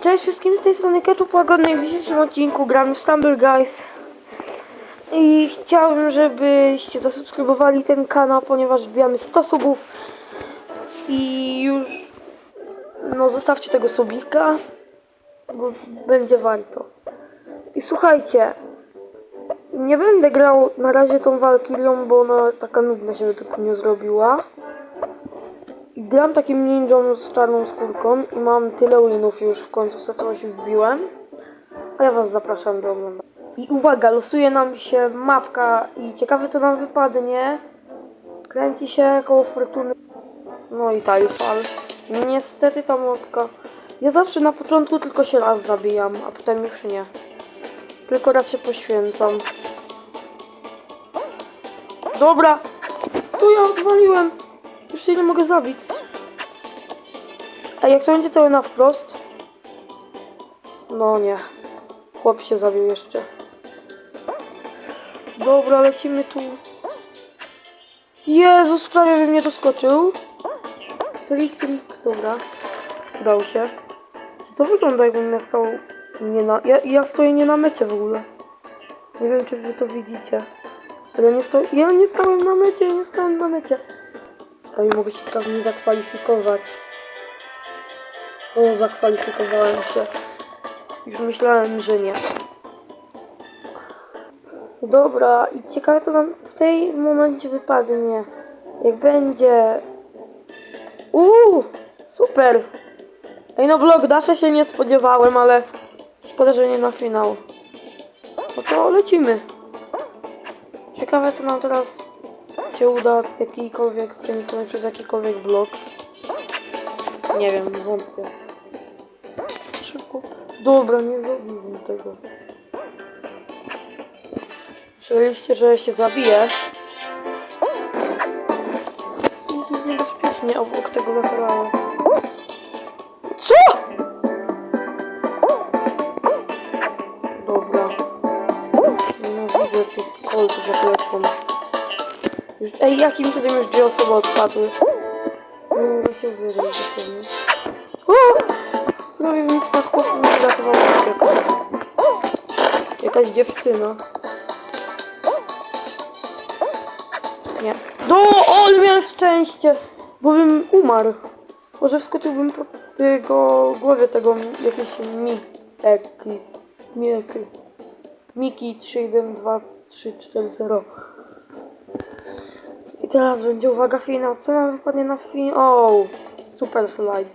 Cześć wszystkim z tej strony Ketchup Łagodny w dzisiejszym odcinku gramy w Stumble Guys i chciałbym, żebyście zasubskrybowali ten kanał, ponieważ wbijamy 100 subów i już no zostawcie tego subika, bo będzie warto. I słuchajcie, nie będę grał na razie tą Valkyrią, bo ona taka nudna się tylko nie zrobiła. Gram takim ninją z czarną skórką i mam tyle winów już w końcu se się wbiłem. A ja was zapraszam do oglądania. I uwaga, losuje nam się mapka i ciekawe co nam wypadnie. Kręci się koło fortuny. No i Tajfal. Niestety ta mapka. Ja zawsze na początku tylko się raz zabijam, a potem już nie. Tylko raz się poświęcam. Dobra! Co ja odwaliłem? Już się nie mogę zabić. A jak to będzie cały na wprost? No nie. Chłop się zabił jeszcze. Dobra, lecimy tu. Jezus, prawie bym nie doskoczył. Trik, trik, dobra. Udało się. To wygląda jakbym ja stał nie na... Ja, ja stoję nie na mecie w ogóle. Nie wiem, czy wy to widzicie. Ale nie sta... Ja nie stałem na mecie, nie stałem na mecie. Ale mogę się prawnie zakwalifikować. O, zakwalifikowałem się. Już myślałem, że nie. Dobra, i ciekawe co nam w tej momencie wypadnie. Jak będzie... Uuu, super! Ej no blok Dasha się nie spodziewałem, ale szkoda, że nie na finał. No to lecimy. Ciekawe co nam teraz się uda jakikolwiek przeniknąć przez jakikolwiek blok. Nie wiem, wątpię. Szybko. Dobra, nie zrobiłem tego. Myśleliście, że się zabije. Jest niebezpiecznie obok tego laterala. Co? Dobra. No widzę tych kolców lecą. Ej, jakim cudem już dwie osoby odpadły? Nie mogę się dosłownie. O! No i mi tak chłop mi uratował uciekł. Jakaś dziewczyna. Nie. No, ale miałem szczęście! Bo bym umarł. Może wskoczyłbym po tego głowie tego jakiejś mi. Eki. Mieki. Miki 312340. I teraz będzie uwaga finał. Co nam wypadnie na finał? O, super slide.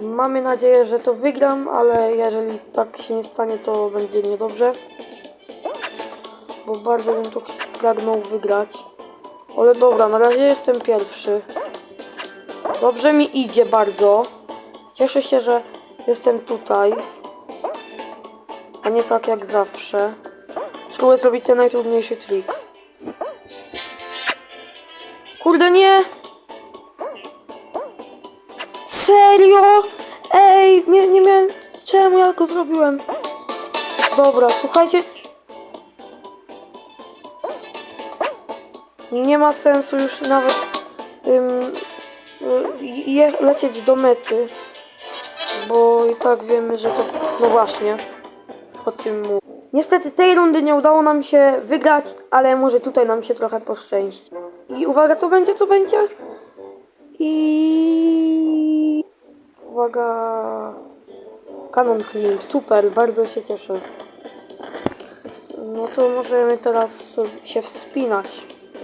Mamy nadzieję, że to wygram, ale jeżeli tak się nie stanie, to będzie niedobrze. Bo bardzo bym to pragnął wygrać. Ale dobra, na razie jestem pierwszy. Dobrze mi idzie bardzo. Cieszę się, że jestem tutaj. A nie tak jak zawsze. Spróbuję zrobić ten najtrudniejszy trik. Kurde, nie! Serio? Ej, nie, nie miałem... Czemu ja go zrobiłem? Dobra, słuchajcie. Nie ma sensu już nawet y, lecieć do mety. Bo i tak wiemy, że to... No właśnie. O tym mówię. Niestety tej rundy nie udało nam się wygrać, ale może tutaj nam się trochę poszczęści. I uwaga, co będzie, co będzie? I uwaga. Canon Clean, super, bardzo się cieszę. No to możemy teraz się wspinać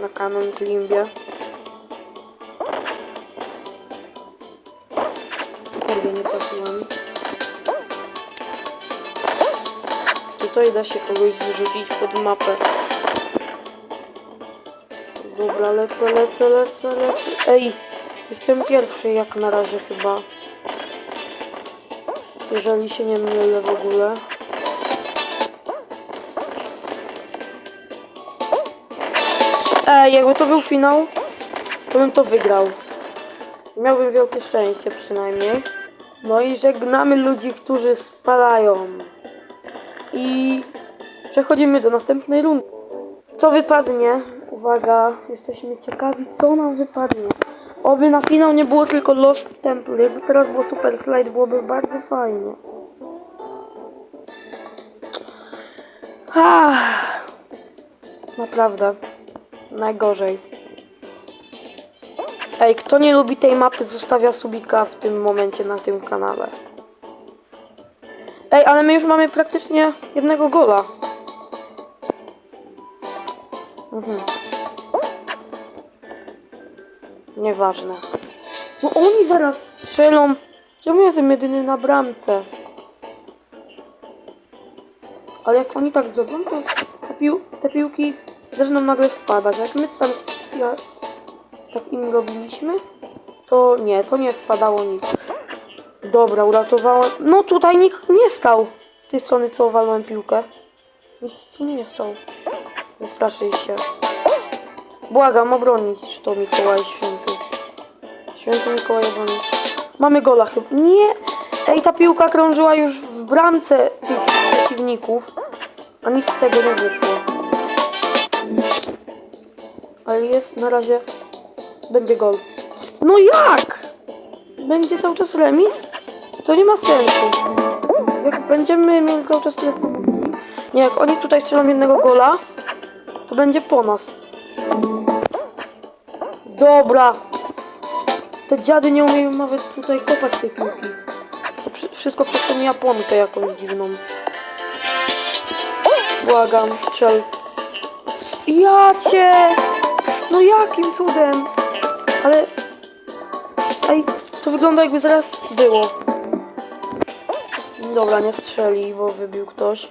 na Canon Climbie. Kurde, nie trafiłem. Tutaj da się kogoś wyrzucić pod mapę. Dobra, lecę, lecę, lecę, lecę. Ej, jestem pierwszy jak na razie chyba. Jeżeli się nie mylę w ogóle. Ej, jakby to był finał, to bym to wygrał. Miałbym wielkie szczęście przynajmniej. No i żegnamy ludzi, którzy spadają. I przechodzimy do następnej rundy. Co wypadnie? Uwaga, jesteśmy ciekawi, co nam wypadnie. Oby na finał nie było tylko Lost Temple. Jakby teraz było Super Slide, byłoby bardzo fajnie. Ha! Naprawdę. Najgorzej. Ej, kto nie lubi tej mapy, zostawia subika w tym momencie na tym kanale. Ej, ale my już mamy praktycznie jednego gola. Mhm. Nieważne. No oni zaraz strzelą. Czemu ja jestem jedyny na bramce? Ale jak oni tak zrobią, to te, pił te piłki zaczną nagle wpadać. Jak my tam ja, tak im robiliśmy, to nie, to nie wpadało nic. Dobra, uratowałem. No tutaj nikt nie stał. Z tej strony co walłem piłkę. Nic tu nie stał. Wystraszyli się. Błagam, obronić to Mikołaj Święty. Mikołaj obronić. Mamy gola chyba. Nie! Ej, ta piłka krążyła już w bramce przeciwników. A nic z tego nie wyszło. Ale jest na razie... Będzie gol. No jak? Będzie cały czas remis? To nie ma sensu. Jak będziemy mieli cały czas. Nie, jak oni tutaj strzelą jednego gola, to będzie po nas. Dobra. Te dziady nie umieją nawet tutaj kopać tej piłki. To wszy- wszystko przez tą Japonkę jakąś dziwną. Błagam, strzel. Ja cię! No jakim cudem? Ale... Ej, to wygląda jakby zaraz było. Dobra, nie strzeli, bo wybił ktoś.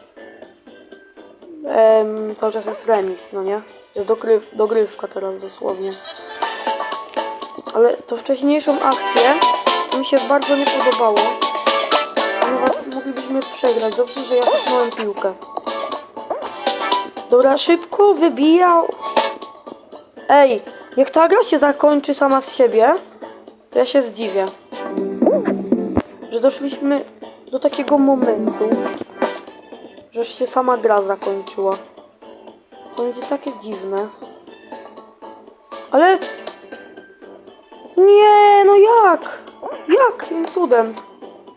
Em, cały czas jest remis, no nie? Jest dogryw, dogrywka teraz dosłownie. Ale to wcześniejszą akcję mi się bardzo nie podobało. Ponieważ moglibyśmy przegrać. Dobrze, że ja kopnąłem piłkę. Dobra, szybko wybijał. Ej, jak ta gra się zakończy sama z siebie, to ja się zdziwię. Że doszliśmy do takiego momentu, że się sama gra zakończyła. To będzie takie dziwne. Ale... Nie, no jak? Jakim cudem?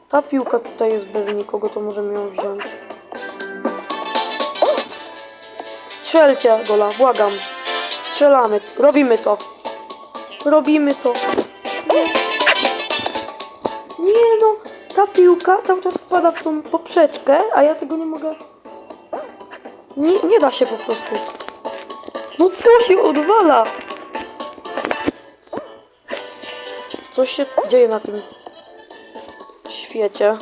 Ta piłka tutaj jest bez nikogo, to możemy ją wziąć. Strzelcie gola, błagam. Strzelamy, robimy to. Robimy to. Nie. No, ta piłka cały czas wpada w tą poprzeczkę, a ja tego nie mogę... Nie, nie da się po prostu. No co się odwala? Co się dzieje na tym świecie?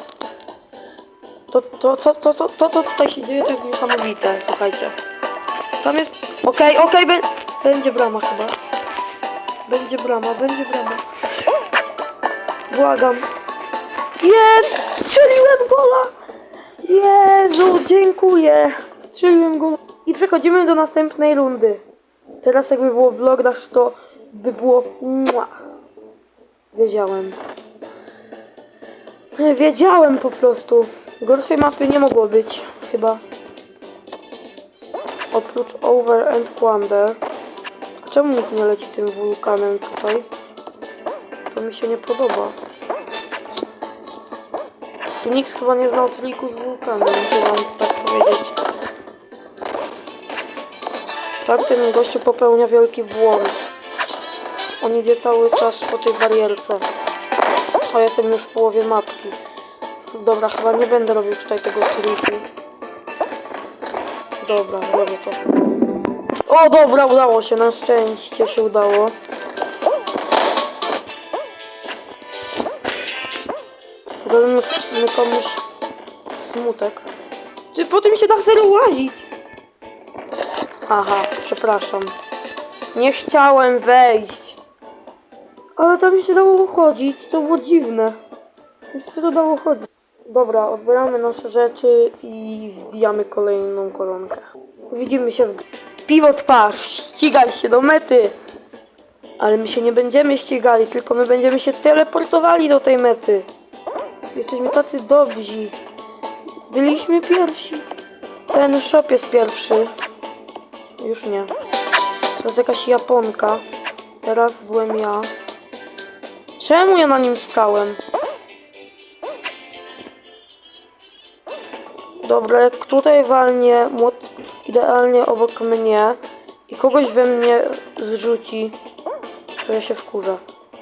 To, to, to, to, to, to, to tutaj się dzieje, to jest niesamowite, słuchajcie. Tam jest... Okej, okej, bę- będzie brama chyba. Będzie brama, będzie brama. Błagam. Jest! Strzeliłem gola! Jezu, dziękuję! Strzeliłem gola. I przechodzimy do następnej rundy. Teraz jakby było w vlogach, to by było... Mua. Wiedziałem. Wiedziałem po prostu. Gorszej mapy nie mogło być, chyba. Oprócz Over and Wonder. Czemu nikt nie leci tym wulkanem tutaj? To mi się nie podoba. Tu nikt chyba nie znał triku z wulkanem, muszę wam tak powiedzieć. Tak, ten gościu popełnia wielki błąd. On idzie cały czas po tej barierce. A ja jestem już w połowie mapki. Dobra, chyba nie będę robił tutaj tego triku. Dobra, robię to. O, dobra, udało się, na szczęście się udało. Robimy my komuś smutek. Czy po tym się da serio łazić? Aha, przepraszam. Nie chciałem wejść. Ale tam się dało chodzić, to było dziwne. Tam się to dało chodzić. Dobra, odbieramy nasze rzeczy i wbijamy kolejną koronkę. Widzimy się w... Pivot pass, ścigaj się do mety! Ale my się nie będziemy ścigali, tylko my będziemy się teleportowali do tej mety. Jesteśmy tacy dobrzy. Byliśmy pierwsi. Ten shop jest pierwszy. Już nie. Jest jakaś Japonka. Teraz byłem ja. Czemu ja na nim stałem? Dobra, jak tutaj walnie młot idealnie obok mnie i kogoś we mnie zrzuci, to ja się wkurzę.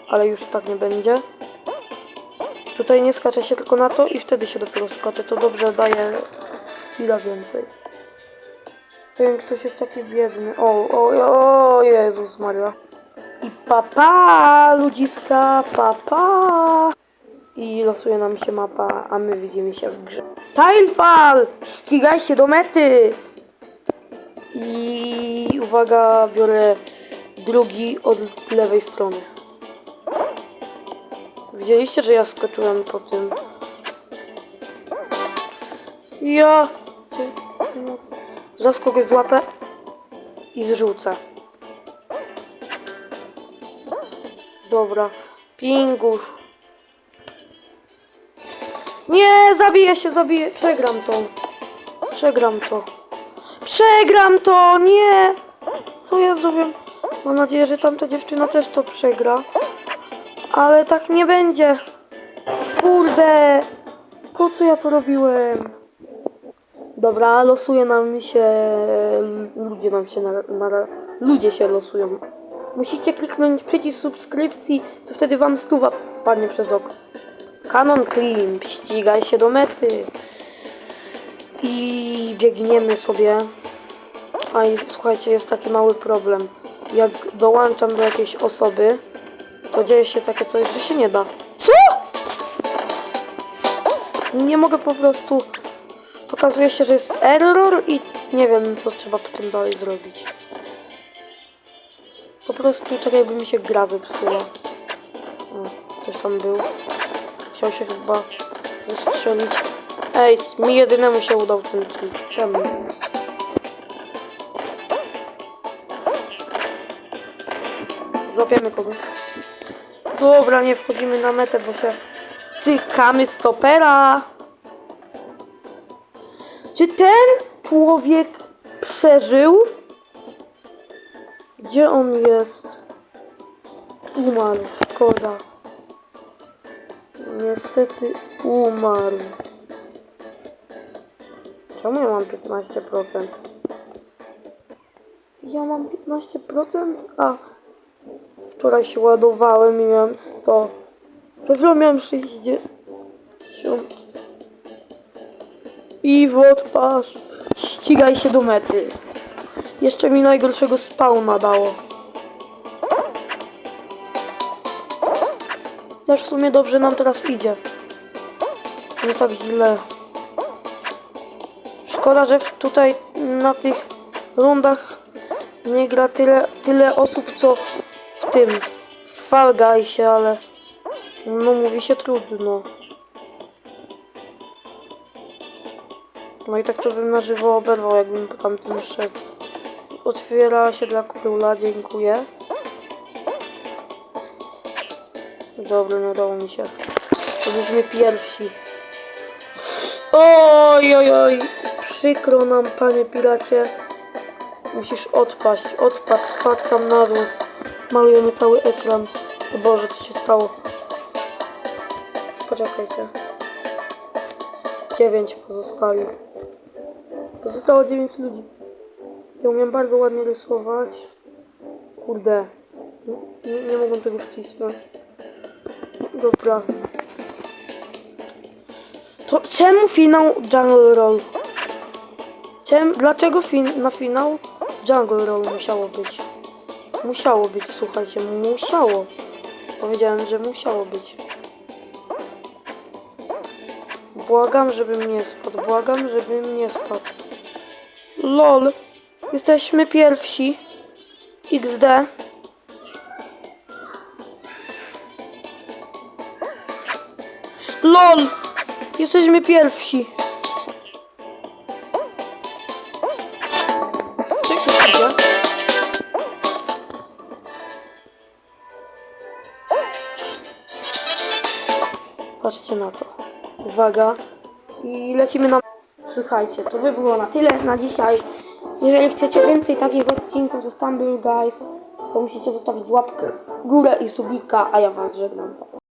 Ale już tak nie będzie. Tutaj nie skacze się tylko na to i wtedy się dopiero skacze. To dobrze daje chwila więcej. Ten ktoś jest taki biedny. O, o, o Jezus Maria. I papa, ludziska, papa. I losuje nam się mapa, a my widzimy się w grze. Tilefall! Ścigaj się do mety! I uwaga, biorę drugi od lewej strony. Widzieliście, że ja skoczyłem po tym. Ja... Zaraz kogoś złapę i zrzucę. Dobra. Pingusz. Nie, zabiję się, zabiję. Przegram to. Przegram to. Przegram to, nie! Co ja zrobię? Mam nadzieję, że tamta dziewczyna też to przegra. Ale tak nie będzie. Kurde! Po co ja to robiłem? Dobra, losuje nam się. Ludzie nam się. Na, na, ludzie się losują. Musicie kliknąć przycisk subskrypcji, to wtedy wam stuwa wpadnie przez oko. Canon Clean, ścigaj się do mety. I biegniemy sobie. A i słuchajcie, jest taki mały problem. Jak dołączam do jakiejś osoby, to dzieje się takie coś, że się nie da. Co? Nie mogę po prostu. Pokazuje się, że jest error i nie wiem, co trzeba potem dalej zrobić. Po prostu tak jakby mi się gra zepsuła. O, ktoś tam był. Chciał się chyba wystrzelić. Ej, mi jedynemu się udał ten trik. Czemu? Złapiemy kogoś. Dobra, nie wchodzimy na metę, bo się cykamy stopera. Czy ten człowiek przeżył? Gdzie on jest? Umarł, szkoda. Niestety umarł. Czemu ja mam 15%? Ja mam 15%, a wczoraj się ładowałem i miałem 100. Przed miałem 60. I w odpasz. Ścigaj się do mety. Jeszcze mi najgorszego spawna dało. Też w sumie dobrze nam teraz idzie. Nie tak źle. Szkoda, że tutaj na tych rundach nie gra tyle, tyle osób, co w tym w Guysie, ale no mówi się trudno. No i tak to bym na żywo oberwał, jakbym po tamtym szedł. Otwiera się dla króla, dziękuję. Dobra, nie udało mi się. Byliśmy pierwsi. Oj, oj, oj. Przykro nam, panie piracie. Musisz odpaść. Odpadł, spadł tam na dół. Malujemy cały ekran. O Boże, co się stało? Poczekajcie. Dziewięć pozostali. Pozostało dziewięć ludzi. Ja umiem bardzo ładnie rysować. Kurde. Nie, nie, tego wcisnąć. Dobra. To czemu finał Jungle Roll? Czem, dlaczego fin, na finał Jungle Roll musiało być? Musiało być, słuchajcie, musiało. Powiedziałem, że musiało być. Błagam, żebym nie spadł. Błagam, żebym nie spadł. LOL. Jesteśmy pierwsi. XD. LOL. Jesteśmy pierwsi. Patrzcie na to. Uwaga. I lecimy na... Słuchajcie, to by było na tyle na dzisiaj. Jeżeli chcecie więcej takich odcinków ze Stumble Guys, to musicie zostawić łapkę w górę i subika, a ja was żegnam.